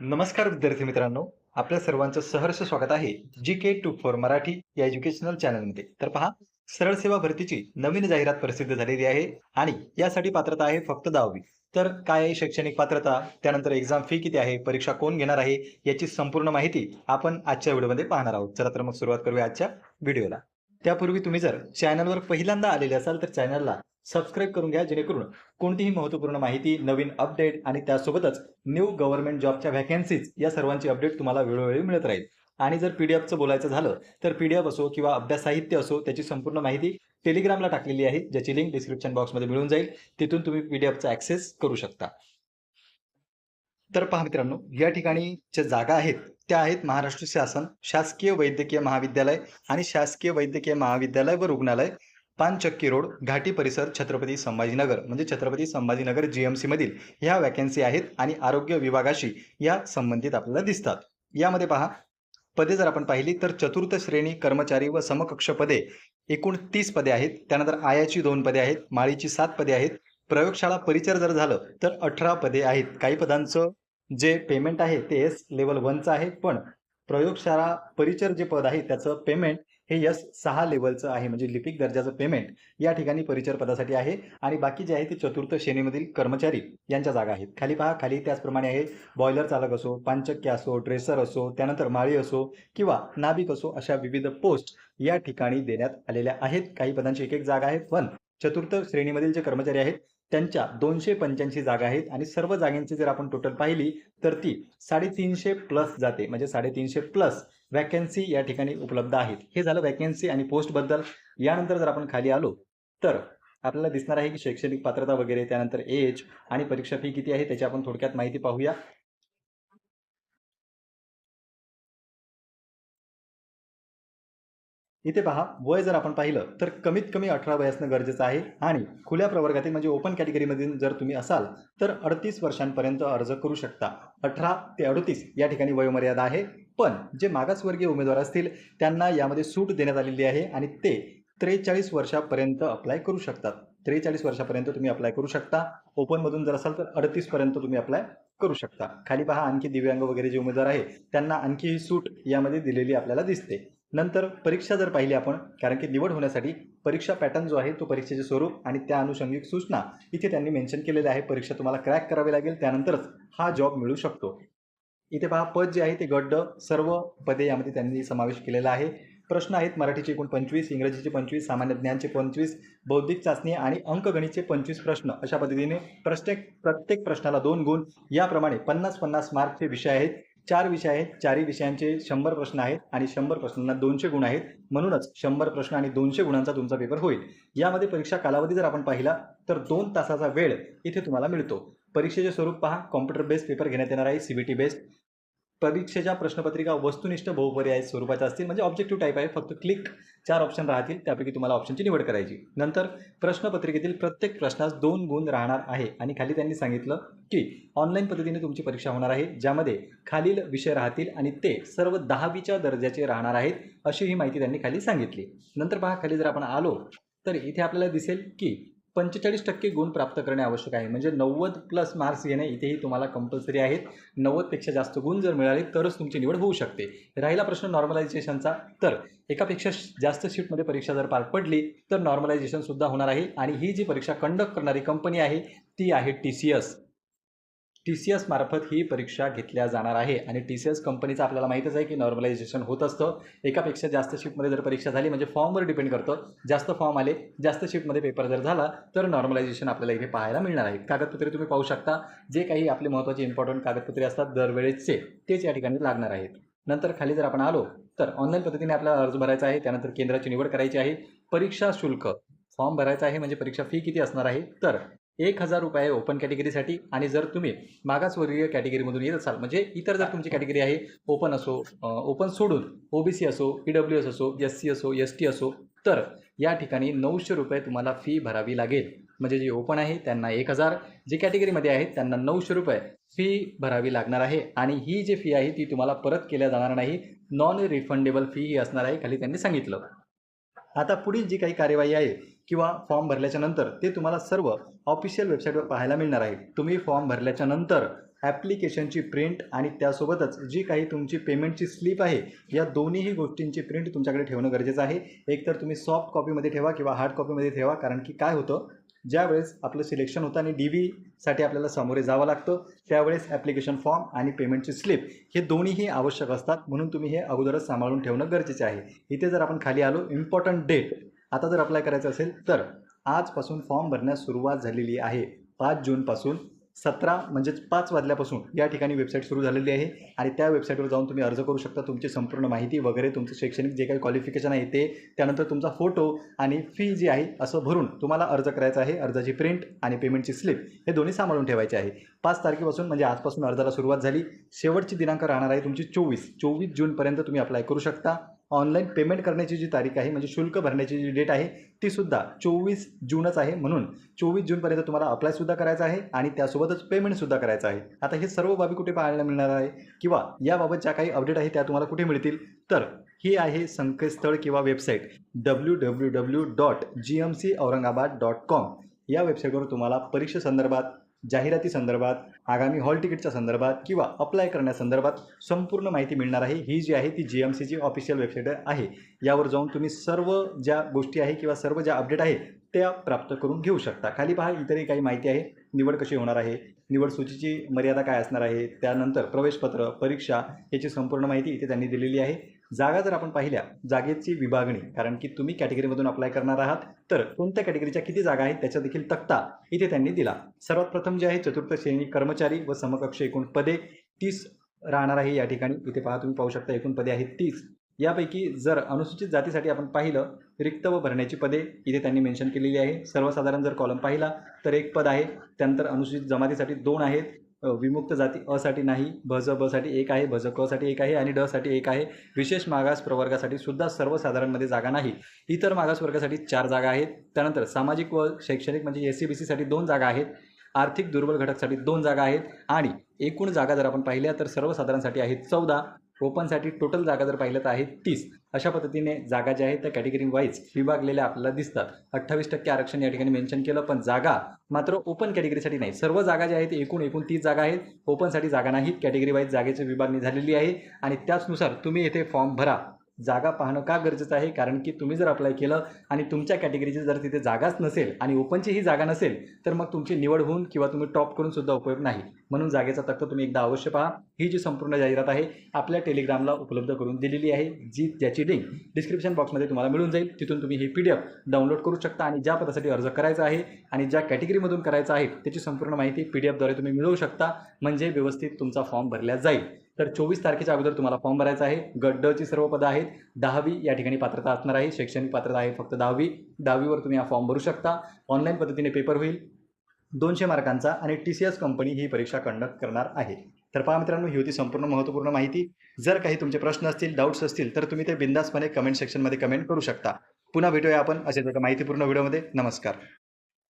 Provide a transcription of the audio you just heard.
नमस्कार विद्यार्थी मित्रांनो आपल्या सर्वांचं सहर्ष स्वागत आहे G K two four Marathi या एज्युकेशनल चॅनलमध्ये तर पहा सरळ सेवा भरतीची नवीन जाहिरात प्रसिद्ध झालेली आहे आणि यासाठी पात्रता आहे फक्त दहावी. तर काय आहे शैक्षणिक पात्रता? त्यानंतर एक्झाम फी किती आहे? परीक्षा कोण घेणार आहे? याची संपूर्ण माहिती आपण आजच्या व्हिडिओमध्ये पाहणार आहोत. चला तर मग सुरुवात करूया आजच्या व्हिडिओला. त्यापूर्वी तुम्ही जर चॅनलवर पहिल्यांदा आलेले असाल तर चॅनलला सबस्क्राईब करून घ्या जेणेकरून कोणतीही महत्त्वपूर्ण माहिती नवीन अपडेट आणि त्यासोबतच न्यू गव्हर्नमेंट जॉबच्या व्हॅकन्सीज या सर्वांची अपडेट तुम्हाला वेळोवेळी मिळत राहील. आणि जर पीडीएफचं बोलायचं झालं तर पीडीएफ असो किंवा अभ्यास साहित्य असो त्याची संपूर्ण माहिती टेलिग्रामला टाकलेली आहे ज्याची लिंक डिस्क्रिप्शन बॉक्समध्ये मिळून जाईल. तिथून तुम्ही पीडीएफचा ऍक्सेस ॲक्सेस करू शकता. तर पहा मित्रांनो या ठिकाणी ज्या जागा आहेत त्या आहेत महाराष्ट्र शासन शासकीय वैद्यकीय महाविद्यालय आणि शासकीय वैद्यकीय महाविद्यालय व रुग्णालय. पानचक्की रोड घाटी परिसर छत्रपती संभाजीनगर. म्हणजे छत्रपती संभाजीनगर जीएमसी मधील ह्या वॅकन्सी आहेत आणि आरोग्य विभागाशी या संबंधित आपल्याला दिसतात. यामध्ये पहा पदे जर आपण पाहिली तर चतुर्थ श्रेणी कर्मचारी व समकक्ष पदे एकूण तीस पदे आहेत. त्यानंतर आयाची दोन पदे आहेत माळीची सात पदे आहेत. प्रयोगशाळा परिचर जर झालं तर अठरा पदे आहेत. काही पदांचं जे पेमेंट आहे ते एस लेवल वनचं आहे. पण प्रयोगशाळा परिचर जे पद आहे त्याचं पेमेंट हे यस सहा लेवलचं आहे म्हणजे लिपिक दर्जाचं पेमेंट या ठिकाणी परिचर पदासाठी आहे. आणि बाकी जे आहे ते चतुर्थ श्रेणीमधील कर्मचारी यांच्या जागा आहेत. खाली पहा खाली त्याचप्रमाणे आहे बॉयलर चालक असो पानचक्य असो ड्रेसर असो त्यानंतर माळी असो किंवा नाभिक असो अशा विविध पोस्ट या ठिकाणी देण्यात आलेल्या आहेत. काही पदांची एक एक जागा आहे पण चतुर्थ श्रेणीमधील जे कर्मचारी आहेत त्यांच्या दोनशे पंच्याऐंशी जागा आहेत. आणि सर्व जागांची जर आपण टोटल पाहिली तर ती साडेतीनशे प्लस जाते. म्हणजे साडेतीनशे प्लस वॅकन्सी या ठिकाणी उपलब्ध आहेत. हे झालं वॅकन्सी आणि पोस्टबद्दल यानंतर जर आपण खाली आलो तर आपल्याला दिसणार आहे की शैक्षणिक पात्रता वगैरे त्यानंतर एज आणि परीक्षा फी किती आहे त्याची आपण थोडक्यात माहिती पाहूया. इथे पहा वय जर आपण पाहिलं तर कमीत कमी अठरा वय असणं गरजेचं आहे आणि खुल्या प्रवर्गातील म्हणजे ओपन कॅटेगरीमधील जर तुम्ही असाल तर अडतीस वर्षांपर्यंत अर्ज करू शकता. अठरा ते अडतीस या ठिकाणी वयोमर्यादा आहे. पण जे मागासवर्गीय उमेदवार असतील त्यांना यामध्ये सूट देण्यात आलेली आहे आणि ते त्रेचाळीस वर्षापर्यंत अप्लाय करू शकतात. त्रेचाळीस वर्षापर्यंत तुम्ही अप्लाय करू शकता. ओपनमधून जर असाल तर अडतीसपर्यंत तुम्ही अप्लाय करू शकता. खाली पहा आणखी दिव्यांग वगैरे जे उमेदवार आहे त्यांना आणखी ही सूट यामध्ये दिलेली आपल्याला दिसते. नंतर परीक्षा जर पाहिली आपण कारण की निवड होण्यासाठी परीक्षा पॅटर्न जो आहे तो परीक्षेचे स्वरूप आणि त्या अनुषंगिक सूचना इथे त्यांनी मेन्शन केलेल्या आहे परीक्षा तुम्हाला क्रॅक करावी लागेल त्यानंतरच हा जॉब मिळू शकतो. इथे पहा पद जे आहे ते गड्ड सर्व पदे यामध्ये त्यांनी समावेश केलेला आहे. प्रश्न आहेत मराठीचे एकूण पंचवीस इंग्रजीचे पंचवीस सामान्य ज्ञानचे पंचवीस बौद्धिक चाचणी आणि अंकगणितचे पंचवीस प्रश्न. अशा पद्धतीने प्रत्येक प्रत्येक प्रश्नाला दोन गुण. याप्रमाणे पन्नास पन्नास मार्कचे विषय आहेत. चार विषय आहेत. चारही विषयांचे शंभर प्रश्न आहेत आणि शंभर प्रश्नांना दोनशे गुण आहेत. म्हणूनच शंभर प्रश्न आणि दोनशे गुणांचा तुमचा पेपर होईल. यामध्ये परीक्षा कालावधी जर आपण पाहिला तर दोन तासाचा वेळ इथे तुम्हाला मिळतो. परीक्षेचे स्वरूप पहा. कॉम्प्युटर बेस्ड पेपर घेण्यात येणार आहे. सीबीटी बेस्ड परीक्षेच्या प्रश्नपत्रिका वस्तुनिष्ठ बहुपर्याय स्वरूपाच्या असतील म्हणजे ऑब्जेक्टिव्ह टाईप आहे फक्त क्लिक चार ऑप्शन राहतील त्यापैकी तुम्हाला ऑप्शनची निवड करायची. नंतर प्रश्नपत्रिकेतील प्रत्येक प्रश्नास दोन गुण राहणार आहे. आणि खाली त्यांनी सांगितलं की ऑनलाईन पद्धतीने तुमची परीक्षा होणार आहे ज्यामध्ये खालील विषय राहतील आणि ते सर्व दहावीच्या दर्जाचे राहणार आहेत अशी ही माहिती त्यांनी खाली सांगितली. नंतर पहा खाली जर आपण आलो तर इथे आपल्याला दिसेल की पंचेचाळीस टक्के गुण प्राप्त करणे आवश्यक आहे. म्हणजे नव्वद प्लस मार्क्स येणे इथेही तुम्हाला कंपल्सरी आहेत. नव्वदपेक्षा जास्त गुण जर मिळाले तरच तुमची निवड होऊ शकते. राहिला प्रश्न नॉर्मलायझेशनचा तर एकापेक्षा जास्त शिफ्टमध्ये परीक्षा जर पार पडली तर नॉर्मलायझेशन सुद्धा होणार आहे. आणि ही जी परीक्षा कंडक्ट करणारी कंपनी आहे ती आहे T C S T C S मार्फत ही परीक्षा घेतल्या जाणार आहे. आणि टी सी एस कंपनीचं आपल्याला माहीतच आहे की नॉर्मलायझेशन होत असतं. एकापेक्षा जास्त शिफ्टमध्ये जर परीक्षा झाली म्हणजे फॉर्मवर डिपेंड करतं. जास्त फॉर्म आले जास्त शिफ्टमध्ये पेपर जर झाला तर नॉर्मलायझेशन आपल्याला इथे पाहायला मिळणार आहे. कागदपत्रे तुम्ही पाहू शकता. जे काही आपले महत्त्वाचे इम्पॉर्टंट कागदपत्रे असतात दरवेळेचे तेच या ठिकाणी लागणार आहेत. नंतर खाली जर आपण आलो तर ऑनलाईन पद्धतीने आपल्याला अर्ज भरायचा आहे. त्यानंतर केंद्राची निवड करायची आहे. परीक्षा शुल्क. फॉर्म भरायचा आहे म्हणजे परीक्षा फी किती असणार आहे? तर एक हजार रुपये ओपन कॅटेगरीसाठी आणि जर तुम्ही मागासवर्गीय कॅटेगरीमधून येत असाल म्हणजे इतर जर तुमची कॅटेगरी आहे ओपन असो ओपन सोडून ओबीसी असो ई डब्ल्यू एस असो एस सी असो एस टी असो तर या ठिकाणी नऊशे रुपये तुम्हाला फी भरावी लागेल. म्हणजे जे ओपन आहे त्यांना एक हजार. जे कॅटेगरीमध्ये आहेत त्यांना नऊशे रुपये फी भरावी लागणार आहे. आणि ही जी फी आहे ती तुम्हाला परत केल्या जाणार नाही. नॉन रिफंडेबल फी ही असणार आहे खाली त्यांनी सांगितलं. आता पुढील जी काही कार्यवाही आहे किंवा फॉर्म भरल्याच्या नंतर ते तुम्हाला सर्व ऑफिशियल वेबसाईटवर पाहायला मिळणार आहे. तुम्ही फॉर्म भरल्याच्या नंतर ॲप्लिकेशनची प्रिंट आणि त्यासोबतच जी काही तुमची पेमेंटची स्लिप आहे या दोन्हीही गोष्टींची प्रिंट तुमच्याकडे ठेवणं गरजेचं आहे. एकतर तुम्ही सॉफ्ट कॉपीमध्ये ठेवा किंवा हार्ड कॉपीमध्ये ठेवा कारण की काय होतं ज्यावेळेस आपलं सिलेक्शन होतं आणि डी व्हीसाठी आपल्याला सामोरे जावं लागतं त्यावेळेस ॲप्लिकेशन फॉर्म आणि पेमेंटची स्लिप हे दोन्हीही आवश्यक असतात. म्हणून तुम्ही हे अगोदरच सांभाळून ठेवणं गरजेचे आहे. इथे जर आपण खाली आलो इम्पॉर्टंट डेट. आता जर अप्लाय करायचं असेल तर आजपासून फॉर्म भरण्यास सुरुवात झालेली आहे. पाच जूनपासून सतरा म्हणजेच पाच वाजल्यापासून या ठिकाणी वेबसाईट सुरू झालेली आहे. आणि त्या वेबसाईटवर जाऊन तुम्ही अर्ज करू शकता. तुमची संपूर्ण माहिती वगैरे तुमचं शैक्षणिक जे काही क्वालिफिकेशन आहे ते त्यानंतर तुमचा फोटो आणि फी जी आहे असं भरून तुम्हाला अर्ज करायचा आहे. अर्जाची प्रिंट आणि पेमेंटची स्लिप हे दोन्ही सांभाळून ठेवायचे आहे. पाच तारखेपासून म्हणजे आजपासून अर्जाला सुरुवात झाली. शेवटची दिनांक राहणार आहे तुमची चोवीस. चोवीस जूनपर्यंत तुम्ही अप्लाय करू शकता. ऑनलाईन पेमेंट करण्याची जी तारीख आहे म्हणजे शुल्क भरण्याची जी डेट आहे ती सुद्धा चोवीस जूनच आहे म्हणून चोवीस जूनपर्यंत तुम्हाला अप्लायसुद्धा करायचं आहे आणि त्यासोबतच पेमेंटसुद्धा करायचं आहे. आता हे सर्व बाबी कुठे पाहायला मिळणार आहे? किंवा याबाबत ज्या काही अपडेट आहे त्या तुम्हाला कुठे मिळतील? तर ही आहे संकेतस्थळ किंवा website W W W dot G M C Aurangabad dot com या वेबसाईटवर तुम्हाला परीक्षेसंदर्भात जाहिराती संदर्भात आगामी हॉल तिकीटच्या संदर्भात किंवा अप्लाय करण्यासंदर्भात संपूर्ण माहिती मिळणार आहे. ही जी आहे ती जी एम सीची ऑफिशियल वेबसाईट आहे. यावर जाऊन तुम्ही सर्व ज्या गोष्टी आहे किंवा सर्व ज्या अपडेट आहे त्या प्राप्त करून घेऊ शकता. खाली पहा इतरही काही माहिती आहे. निवड कशी होणार आहे? निवड सूचीची मर्यादा काय असणार आहे? त्यानंतर प्रवेशपत्र परीक्षा याची संपूर्ण माहिती इथे त्यांनी दिलेली आहे. जागा जर आपण पाहिल्या जागेची विभागणी कारण की तुम्ही कॅटेगरीमधून अप्लाय करणार आहात तर कोणत्या कॅटेगरीच्या किती जागा आहेत त्याचा देखील तक्ता इथे त्यांनी दिला. सर्वात प्रथम जे आहे चतुर्थ श्रेणी कर्मचारी व समकक्ष एकूण पदे तीस राहणार आहे या ठिकाणी. इथे पहा तुम्ही पाहू शकता एकूण पदे आहेत तीस. यापैकी जर अनुसूचित जातीसाठी आपण पाहिलं रिक्त व भरण्याची पदे इथे त्यांनी मेन्शन केलेली आहे. सर्वसाधारण जर कॉलम पाहिला तर एक पद आहे. त्यानंतर अनुसूचित जमातीसाठी दोन आहेत. विमुक्त जाती असाठी नाही भज बसाठी एक आहे भज क साठी एक आहे आणि ड साठी एक आहे. विशेष मागास प्रवर्गासाठी सुद्धा सर्वसाधारणमध्ये जागा नाही. इतर मागास वर्गासाठी चार जागा आहेत. त्यानंतर सामाजिक व शैक्षणिक म्हणजे एस सी बी सीसाठी दोन जागा आहेत. आर्थिक दुर्बल घटकसाठी दोन जागा आहेत. आणि एकूण जागा जर आपण पाहिल्या तर सर्वसाधारणसाठी आहेत चौदा. ओपनसाठी टोटल जागा जर पाहिलं तर आहे तीस. अशा पद्धतीने जागा ज्या आहेत त्या कॅटेगरी वाईज विभागलेल्या आपल्याला दिसतात. अठ्ठावीस टक्के आरक्षण या ठिकाणी मेन्शन केलं पण जागा मात्र ओपन कॅटेगरीसाठी नाही. सर्व जागा ज्या आहेत एकूण एकूण तीस जागा आहेत. ओपनसाठी जागा नाहीत. कॅटेगरी वाईज जागेची विभागणी झालेली आहे. आणि त्याचनुसार तुम्ही येथे फॉर्म भरा. जागा पाहणं का गरजेचं आहे? कारण की तुम्ही जर अप्लाय केलं आणि तुमच्या कॅटेगरीची जर तिथे जागाच नसेल आणि ओपनची ही जागा नसेल तर मग तुमची निवड होऊन किंवा तुम्ही टॉप करून सुद्धा उपयोग नाही. म्हणून जागेचा तक्ता तुम्ही एकदा अवश्य पहा. ही जी संपूर्ण जाहिरात आहे आपल्या टेलिग्रामला उपलब्ध करून दिलेली आहे. जी ज्याची लिंक डिस्क्रिप्शन बॉक्समध्ये तुम्हाला मिळून जाईल. तिथून तुम्ही ही पी डी एफ डाउनलोड करू शकता आणि ज्या पदासाठी अर्ज करायचा आहे आणि ज्या कॅटेगरीमधून करायचा आहे त्याची संपूर्ण माहिती पी डी एफद्वारे तुम्ही मिळवू शकता. म्हणजे व्यवस्थित तुमचा फॉर्म भरला जाईल. तर चोवीस तारखेच्या अगोदर तुम्हाला फॉर्म भरायचा आहे. गट ची सर्व पदं आहेत. दहावी या ठिकाणी पात्रता असणार आहे. शैक्षणिक पात्रता आहे फक्त दहावी. दहावीवर तुम्ही हा फॉर्म भरू शकता. ऑनलाईन पद्धतीने पेपर होईल. दोनशे मार्कांचा आणि टी सी एस कंपनी ही परीक्षा कंडक्ट करणार आहे. तर पहा मित्रांनो ही होती संपूर्ण महत्त्वपूर्ण माहिती. जर काही तुमचे प्रश्न असतील डाऊट्स असतील तर तुम्ही ते बिंदासपणे कमेंट सेक्शनमध्ये कमेंट करू शकता. पुन्हा भेटूया आपण असेच एका माहितीपूर्ण व्हिडिओमध्ये. नमस्कार.